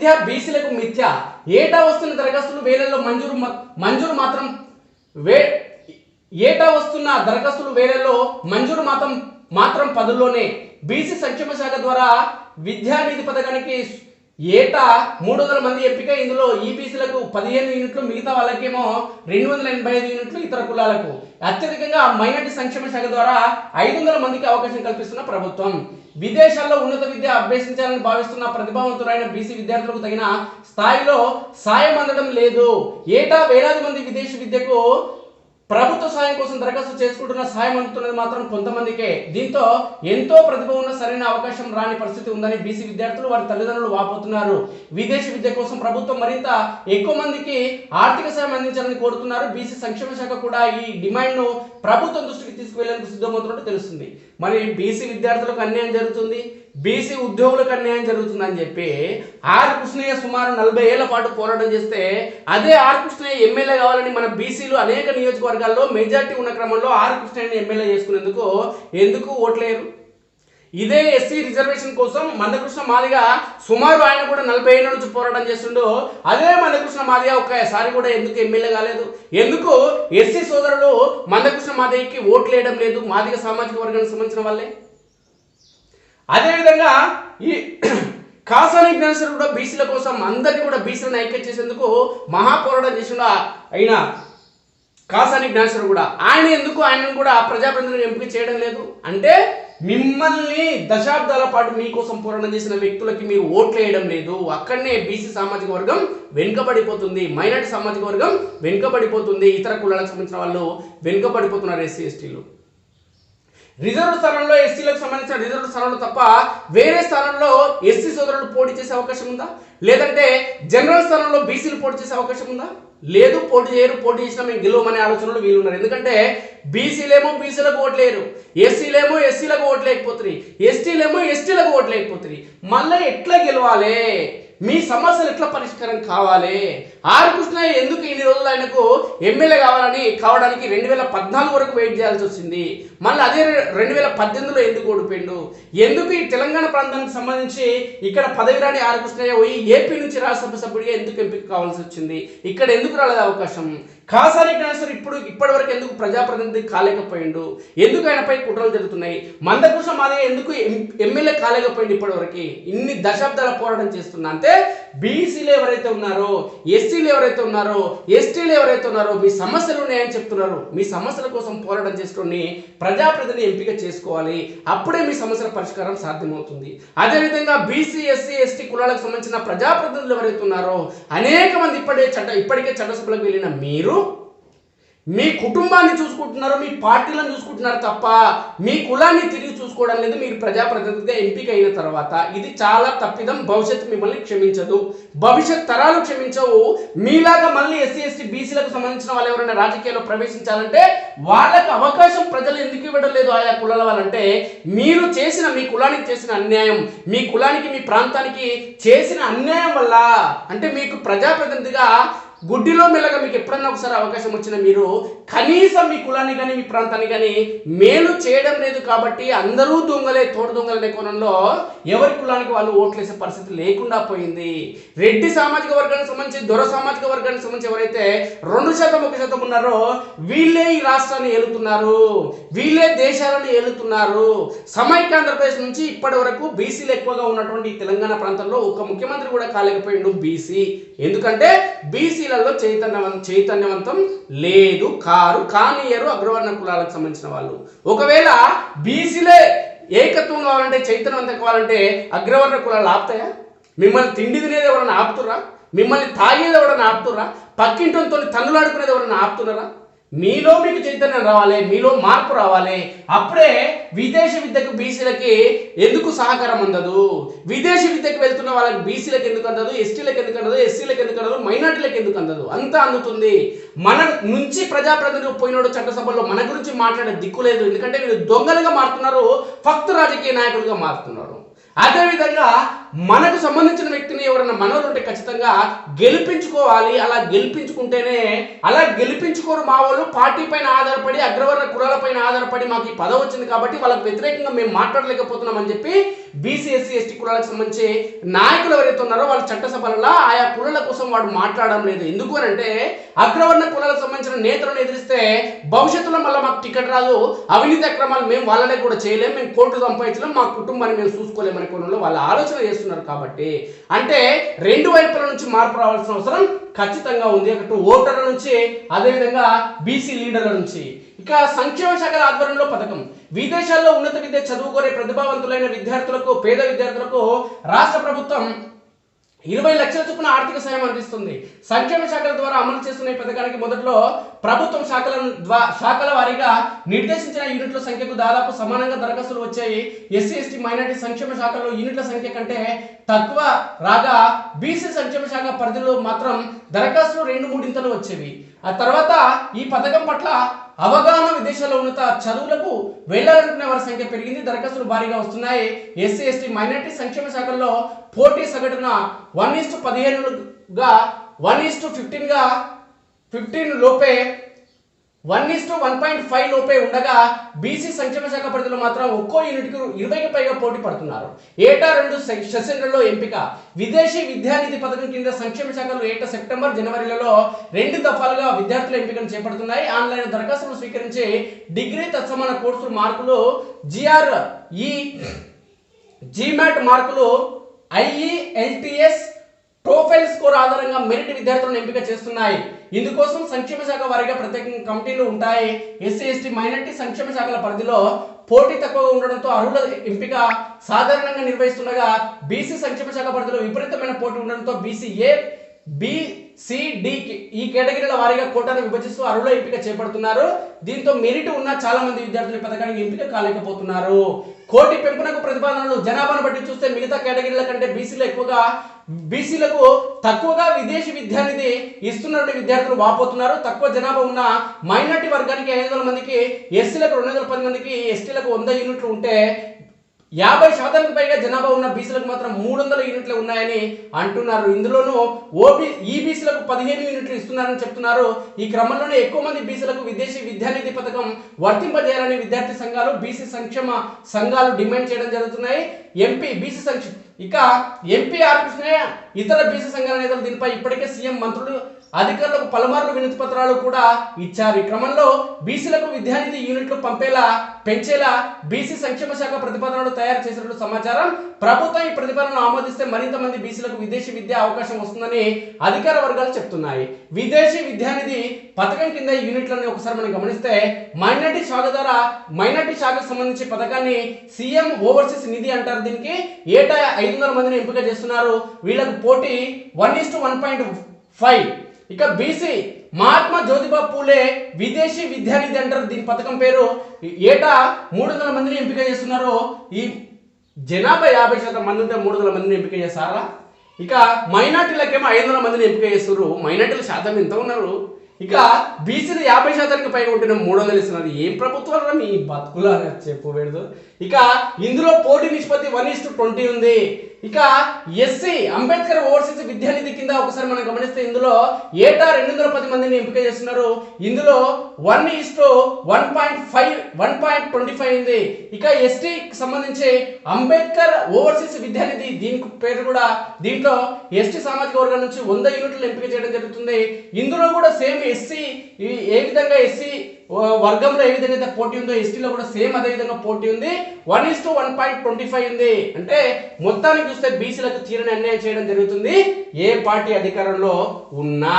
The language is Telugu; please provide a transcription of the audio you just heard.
మిథ్య బీసీలకు మిథ్య. ఏటా వస్తున్న దరఖాస్తులు వేలల్లో మంజూరు మంజూరు మాత్రం వే ఏటా వస్తున్న దరఖాస్తులు వేలల్లో మంజూరు మాత్రం మాత్రం పదుల్లోనే బీసీ సంక్షేమ శాఖ ద్వారా విద్యానిధి పథకానికి ఏటా మూడు వందల మంది ఎంపిక. ఇందులో ఈబీసీలకు పదిహేను యూనిట్లు మిగతా వాళ్ళకేమో రెండు వందల ఎనభై ఐదు యూనిట్లు ఇతర కులాలకు. అత్యధికంగా మైనార్టీ సంక్షేమ శాఖ ద్వారా ఐదు వందల మందికి అవకాశం కల్పిస్తున్న ప్రభుత్వం. విదేశాల్లో ఉన్నత విద్య అభ్యసించాలని భావిస్తున్న ప్రతిభావంతులైన బీసీ విద్యార్థులకు తగిన స్థాయిలో సాయం అందడం లేదు. ఏటా వేలాది మంది విదేశీ విద్యకు ప్రభుత్వ సాయం కోసం దరఖాస్తు చేసుకుంటున్న సాయం అందుతున్నది మాత్రం కొంతమందికే. దీంతో ఎంతో ప్రతిభ ఉన్న సరైన అవకాశం రాని పరిస్థితి ఉందని బీసీ విద్యార్థులు వారి తల్లిదండ్రులు వాపోతున్నారు. విదేశీ విద్య కోసం ప్రభుత్వం మరింత ఎక్కువ మందికి ఆర్థిక సాయం అందించాలని కోరుతున్నారు. బీసీ సంక్షేమ శాఖ కూడా ఈ డిమాండ్ను ప్రభుత్వం దృష్టికి తీసుకువెళ్ళేందుకు సిద్ధమవుతున్నట్టు తెలుస్తుంది. మరి బీసీ విద్యార్థులకు అన్యాయం జరుగుతుంది. బీసీ ఉద్యోగులకు అన్యాయం జరుగుతుందని చెప్పి ఆర్ కృష్ణయ్య సుమారు నలభై ఏళ్ళ పాటు పోరాటం చేస్తే అదే ఆర్ కృష్ణయ్య ఎమ్మెల్యే కావాలని మన బీసీలు అనేక నియోజకవర్గాల్లో మెజార్టీ ఉన్న క్రమంలో ఆర్ కృష్ణయ్యని ఎమ్మెల్యే చేసుకునేందుకు ఎందుకు ఓట్లేరు? ఇదే ఎస్సీ రిజర్వేషన్ కోసం మందకృష్ణ మాదిగా సుమారు ఆయన కూడా నలభై ఏళ్ళ నుంచి పోరాటం చేస్తుండో. అదే మందకృష్ణ మాదిగా ఒక్కసారి కూడా ఎందుకు ఎమ్మెల్యే కాలేదు? ఎందుకు ఎస్సీ సోదరులు మందకృష్ణ మాదిగకి ఓట్లు వేయడం లేదు? మాదిగ సామాజిక వర్గానికి సంబంధించిన వాళ్ళే? అదేవిధంగా ఈ కాసాని జ్ఞానేశ్వరుడు కూడా బీసీల కోసం అందరినీ కూడా బీసీలను ఐక్యం చేసేందుకు మహాపోరాటం చేసిన అయిన కాసాని జ్ఞానేశ్వరుడు కూడా. ఆయన ఎందుకు ఆయనను కూడా ప్రజాప్రతినిధులను ఎంపిక చేయడం లేదు? అంటే మిమ్మల్ని దశాబ్దాల పాటు మీకోసం పోరాటం చేసిన వ్యక్తులకి మీరు ఓట్లు వేయడం లేదు. అక్కడనే బీసీ సామాజిక వర్గం వెనుకబడిపోతుంది. మైనార్టీ సామాజిక వర్గం వెనుకబడిపోతుంది. ఇతర కులాలకు సంబంధించిన వాళ్ళు వెనుకబడిపోతున్నారు ఎస్సీ ఎస్టీలు. రిజర్వ్ స్థానంలో ఎస్సీలకు సంబంధించిన రిజర్వ్ స్థానంలో తప్ప వేరే స్థానంలో ఎస్సీ సోదరులు పోటీ చేసే అవకాశం ఉందా? లేదంటే జనరల్ స్థానంలో బీసీలు పోటీ చేసే అవకాశం ఉందా? లేదు పోటీ చేయరు పోటీ చేసినా మేము గెలవమనే ఆలోచనలో వీళ్ళు ఉన్నారు ఎందుకంటే బీసీలేమో బీసీలకు ఓట్లేరు ఎస్సీలేమో ఎస్సీలకు ఓట్లేకపోతుంది ఎస్టీలేమో ఎస్టీలకు ఓట్లేకపోతుంది మళ్ళీ ఎట్లా గెలవాలి? మీ సమస్యలు ఎట్లా పరిష్కారం కావాలి? ఆర్ కృష్ణయ్య ఎందుకు ఇన్ని రోజులు ఆయనకు ఎమ్మెల్యే కావాలని కావడానికి రెండు వేల పద్నాలుగు వరకు వెయిట్ చేయాల్సి వచ్చింది? మళ్ళీ అదే రెండు వేల పద్దెనిమిదిలో ఎందుకు ఓడిపోయిండు? ఎందుకు ఈ తెలంగాణ ప్రాంతానికి సంబంధించి ఇక్కడ పదవి రాని ఆర్ కృష్ణయ్య పోయి ఏపీ నుంచి రాజ్యసభ సభ్యుడిగా ఎందుకు ఎంపిక కావాల్సి వచ్చింది? ఇక్కడ ఎందుకు రాలేదు అవకాశం? కాసారి జ్ఞానేశ్వర్ ఇప్పుడు ఇప్పటి వరకు ఎందుకు ప్రజాప్రతినిధి కాలేకపోయిండు? ఎందుకు ఆయనపై కుట్రలు జరుగుతున్నాయి? మందకృష్ణ మాదయ్య ఎందుకు ఎం- ఎమ్మెల్యే కాలేకపోయింది ఇప్పటి వరకు? ఇన్ని దశాబ్దాల పోరాటం చేస్తున్నా. అంటే బీసీలు ఎవరైతే ఉన్నారో ఎస్సీలు ఎవరైతే ఉన్నారో ఎస్టీలు ఎవరైతే ఉన్నారో మీ సమస్యలు ఉన్నాయని చెప్తున్నారు. మీ సమస్యల కోసం పోరాటం చేసుకొని ప్రజాప్రతిని ఎంపిక చేసుకోవాలి. అప్పుడే మీ సమస్యల పరిష్కారం సాధ్యమవుతుంది. అదేవిధంగా బీసీ ఎస్సీ ఎస్టీ కులాలకు సంబంధించిన ప్రజాప్రతినిధులు ఎవరైతే ఉన్నారో అనేక మంది ఇప్పటికే చట్ట ఇప్పటికే చట్టసభలకు వెళ్ళిన మీరు మీ కుటుంబాన్ని చూసుకుంటున్నారు మీ పార్టీలను చూసుకుంటున్నారు తప్ప మీ కులాన్ని తిరిగి చూసుకోవడం లేదు. మీరు ప్రజాప్రతినిధిగా ఎంపిక అయిన తర్వాత ఇది చాలా తప్పిదం. భవిష్యత్తు మిమ్మల్ని క్షమించదు. భవిష్యత్ తరాలు క్షమించవు. మీలాగా మళ్ళీ ఎస్సీ ఎస్టీ బీసీలకు సంబంధించిన వాళ్ళు ఎవరైనా రాజకీయాల్లో ప్రవేశించాలంటే వాళ్ళకి అవకాశం ప్రజలు ఎందుకు ఇవ్వడం లేదు ఆయా కులాల వాళ్ళంటే మీరు చేసిన మీ కులానికి చేసిన అన్యాయం మీ కులానికి మీ ప్రాంతానికి చేసిన అన్యాయం వల్ల అంటే మీకు ప్రజాప్రతినిధిగా గుడ్డిలో మెల్లగా మీకు ఎప్పుడన్నా ఒకసారి అవకాశం వచ్చినా మీరు కనీసం మీ కులాన్ని కానీ మీ ప్రాంతాన్ని కానీ మేలు చేయడం లేదు కాబట్టి అందరూ దొంగలే తోడు దొంగలనే కోణంలో ఎవరి కులానికి వాళ్ళు ఓట్లేసే పరిస్థితి లేకుండా పోయింది. రెడ్డి సామాజిక వర్గానికి సంబంధించి దొర సామాజిక వర్గానికి సంబంధించి ఎవరైతే రెండు శాతం ఒక శాతం ఉన్నారో వీళ్ళే ఈ రాష్ట్రాన్ని ఏలుతున్నారు. వీళ్ళే దేశాలను ఏలుతున్నారు. సమైక్య ఆంధ్రప్రదేశ్ నుంచి ఇప్పటి వరకు బీసీలు ఎక్కువగా ఉన్నటువంటి తెలంగాణ ప్రాంతంలో ఒక ముఖ్యమంత్రి కూడా కాలేకపోయిండు బీసీ. ఎందుకంటే బీసీ బీసీలలో చైతన్యవం చైతన్యవంతం లేదు. కారు కానీయరు అగ్రవర్ణ కులాలకు సంబంధించిన వాళ్ళు. ఒకవేళ బీసీలే ఏకత్వం కావాలంటే చైతన్యవంతం కావాలంటే అగ్రవర్ణ కులాలు ఆపుతాయా? మిమ్మల్ని తిండి తినేది ఎవరైనా ఆపుతుర్రా? మిమ్మల్ని తాగేది ఎవరైనా ఆపుతురా పక్కింటితో తన్నులాడుకునేది ఎవరైనా ఆపుతున్నారా మీలో మీకు చైతన్యం రావాలి మీలో మార్పు రావాలి. అప్పుడే విదేశీ విద్యకు బీసీలకి ఎందుకు సహకారం అందదు? విదేశీ విద్యకు వెళ్తున్న వాళ్ళకి బీసీలకు ఎందుకు అందదు? ఎస్టీలకు ఎందుకు అందదు? ఎస్సీలకు ఎందుకు అందదు? మైనార్టీలకు ఎందుకు అందదు? అంతా అందుతుంది. మన నుంచి ప్రజాప్రతినిధులు పోయినోడు చట్టసభలో మన గురించి మాట్లాడే దిక్కు లేదు. ఎందుకంటే వీళ్ళు దొంగలుగా మారుతున్నారు ఫక్తు రాజకీయ నాయకులుగా మారుతున్నారు. అదేవిధంగా మనకు సంబంధించిన వ్యక్తిని ఎవరైనా మనోరు ఉంటే ఖచ్చితంగా గెలిపించుకోవాలి. అలా గెలిపించుకుంటేనే అలా గెలిపించుకోరు మా వాళ్ళు. పార్టీ పైన ఆధారపడి అగ్రవర్ణ కులాల పైన ఆధారపడి మాకు ఈ పదవి వచ్చింది కాబట్టి వాళ్ళకి వ్యతిరేకంగా మేము మాట్లాడలేకపోతున్నాం అని చెప్పి బీసీ ఎస్సీ ఎస్టీ కులాలకు సంబంధించి నాయకులు ఎవరైతే ఉన్నారో వాళ్ళ చట్టసభలలో ఆయా కులాల కోసం వాడు మాట్లాడడం లేదు. ఎందుకు అని అంటే అగ్రవర్ణ కులాలకు సంబంధించిన నేతలను ఎదిరిస్తే భవిష్యత్తులో మళ్ళీ మాకు టికెట్ రాదు. అవినీతి అక్రమాలు మేము వాళ్ళనే కూడా చేయలేం. మేము కోర్టు సంపాదించలేము మా కుటుంబాన్ని మేము చూసుకోలేమనే కోణంలో వాళ్ళ ఆలోచన చేస్తున్నారు కాబట్టి. అంటే రెండు వైపుల నుంచి మార్పు రావాల్సిన అవసరం ఖచ్చితంగా ఉంది. అటు ఓటర్ల నుంచి అదేవిధంగా బీసీ లీడర్ల నుంచి. ఇక సంక్షేమ శాఖల ఆధ్వర్యంలో పథకం. విదేశాల్లో ఉన్నత విద్య చదువుకునే ప్రతిభావంతులైన విద్యార్థులకు పేద విద్యార్థులకు రాష్ట్ర ప్రభుత్వం ఇరవై లక్షల చొప్పున ఆర్థిక సాయం అందిస్తుంది. సంక్షేమ శాఖల ద్వారా అమలు చేస్తున్న ఈ పథకానికి మొదట్లో ప్రభుత్వం శాఖల శాఖల వారీగా నిర్దేశించిన యూనిట్ల సంఖ్యకు దాదాపు సమానంగా దరఖాస్తులు వచ్చాయి. ఎస్సీ ఎస్టీ మైనార్టీ సంక్షేమ శాఖలో యూనిట్ల సంఖ్య కంటే తక్కువ రాగా బీసీ సంక్షేమ శాఖ పరిధిలో మాత్రం దరఖాస్తులు రెండు మూడింతలు వచ్చేవి. ఆ తర్వాత ఈ పథకం పట్ల అవగాహన విదేశాల్లో ఉన్నత చదువులకు వెళ్ళాలనుకునే వారి సంఖ్య పెరిగింది. దరఖాస్తులు భారీగా వస్తున్నాయి. ఎస్సీ ఎస్టీ మైనార్టీ సంక్షేమ శాఖల్లో పోటీ సగటున వన్ ఈస్టు పదిహేనుగా వన్ ఈస్టు ఫిఫ్టీన్గా ఫిఫ్టీన్ లోపే one is to one point five లోపే ఉండగా బీసీ సంక్షేమ శాఖ పరిధిలో మాత్రం ఒక్కో యూనిట్కు ఇరవైకి పైగా పోటీ పడుతున్నారు. ఏటా రెండు సెషన్లలో ఎంపిక. విదేశీ విద్యానిధి పథకం కింద సంక్షేమ శాఖలు ఏటా సెప్టెంబర్ జనవరిలలో రెండు దఫాలుగా విద్యార్థుల ఎంపికను చేపడుతున్నాయి. ఆన్లైన్ దరఖాస్తులు స్వీకరించి డిగ్రీ తత్సమాన కోర్సులు మార్కులు జిఆర్ ఈ జీమాట్ మార్కులు ఐఈఎల్టీఎస్ ప్రొఫైల్ స్కోర్ ఆధారంగా మెరిట్ విద్యార్థులను ఎంపిక చేస్తున్నాయి. ఇందుకోసం సంక్షేమ శాఖ వారిగా ప్రత్యేక కమిటీలు ఉంటాయి. ఎస్సీ ఎస్టీ మైనార్టీ సంక్షేమ శాఖల పరిధిలో పోటీ తక్కువగా ఉండడంతో అర్హుల ఎంపిక సాధారణంగా నిర్వహిస్తుండగా బీసీ సంక్షేమ శాఖ పరిధిలో విపరీతమైన పోటీ ఉండడంతో బీసీ ఏ బి సి, ఈ కేటగిరీల వారీగా కోటాను విభజిస్తూ అర్హుల ఎంపిక చేపడుతున్నారు. దీంతో మెరిట్ ఉన్న చాలా మంది విద్యార్థులు పథకానికి ఎంపిక కాలేకపోతున్నారు. కోటి పెంపునకు ప్రతిపాదనలు జనాభాను బట్టి చూస్తే మిగతా కేటగిరీల కంటే బీసీలు ఎక్కువగా బీసీలకు తక్కువగా విదేశీ విద్యానిధి ఇస్తున్నటువంటి విద్యార్థులు వాపోతున్నారు. తక్కువ జనాభా ఉన్న మైనార్టీ వర్గానికి ఐదు వందల మందికి ఎస్సీలకు రెండు వందల పది మందికి ఎస్టీలకు వంద యూనిట్లు ఉంటే యాభై శాతానికి పైగా జనాభా ఉన్న బీసీలకు మాత్రం మూడు వందల యూనిట్లు ఉన్నాయని అంటున్నారు. ఇందులోనూ ఓబీ ఈ బీసీలకు పదిహేను యూనిట్లు ఇస్తున్నారని చెప్తున్నారు. ఈ క్రమంలోనే ఎక్కువ మంది బీసీలకు విదేశీ విద్యానిధి పథకం వర్తింపజేయాలని విద్యార్థి సంఘాలు బీసీ సంక్షేమ సంఘాలు డిమాండ్ చేయడం జరుగుతున్నాయి. ఎంపీ బీసీ సంక్షేమ ఇక ఎంపీ ఆర్ ఇతర బీసీ సంఘాల నేతలు దీనిపై ఇప్పటికే సీఎం మంత్రులు అధికారులకు పలుమార్లు వినతి పత్రాలు కూడా ఇచ్చారు. ఈ క్రమంలో బీసీలకు విద్యానిధి యూనిట్లు పంపేలా పెంచేలా బీసీ సంక్షేమ శాఖ ప్రతిపాదనలు తయారు చేసినట్లు సమాచారం ప్రభుత్వం ఈ ప్రతిపాదనను ఆమోదిస్తే మరింత మంది బీసీలకు విదేశీ విద్య అవకాశం వస్తుందని అధికార వర్గాలు చెప్తున్నాయి. విదేశీ విద్యానిధి పథకం కింద ఈ యూనిట్లని ఒకసారి మనం గమనిస్తే మైనార్టీ శాఖ ద్వారా మైనార్టీ శాఖకు సంబంధించి పథకాన్ని సీఎం ఓవర్సీస్ నిధి అంటారు. దీనికి ఏటా ఐదు వందల మందిని ఎంపిక చేస్తున్నారు. వీళ్ళకు పోటీ one is to one point five. ఇక బీసీ మహాత్మా జ్యోతిబా పూలే విదేశీ విద్యానిధి అంటారు. దీని పథకం పేరు ఏటా మూడు వందల మందిని ఎంపిక చేస్తున్నారు. ఈ జనాభా యాభై శాతం మంది ఉంటే మూడు వందల మందిని ఎంపిక చేస్తారా ఇక మైనార్టీలకేమో ఐదు వందల మందిని ఎంపిక చేస్తున్నారు. మైనార్టీల శాతం ఎంత ఉన్నారు? ఇక బీసీలు యాభై శాతానికి పైగా ఉంటే మూడు వందలు ఇస్తున్నారు. ఏం ప్రభుత్వాలు మీ బతుకులా చెప్పు పెడదు ఇక ఇందులో పోటీ నిష్పత్తి వన్ ఇస్ ట్వంటీ ఉంది. ఇక ఎస్సీ అంబేద్కర్ ఓవర్సీస్ విద్యానిధి కింద ఒకసారి మనం గమనిస్తే ఇందులో ఏటా రెండు వందల పది మందిని ఎంపిక చేస్తున్నారు. ఇందులో one is to one point five one point twenty five ఉంది. ఇక ఎస్టీకి సంబంధించి అంబేద్కర్ ఓవర్సీస్ విద్యానిధి దీనికి పేరు కూడా దీంట్లో ఎస్టీ సామాజిక వర్గం నుంచి వంద యూనిట్లు ఎంపిక చేయడం జరుగుతుంది. ఇందులో కూడా సేమ్ ఎస్సీ ఏ విధంగా ఎస్సీ వర్గంలో ఏ విధంగా అయితే పోటీ ఉందో ఎస్టీలో కూడా సేమ్ అదే విధంగా పోటీ ఉంది. One is to one point twenty five ఉంది. అంటే మొత్తానికి చూస్తే బీసీలకు తీరని అన్యాయం చేయడం జరుగుతుంది. ఏ పార్టీ అధికారంలో ఉన్నా.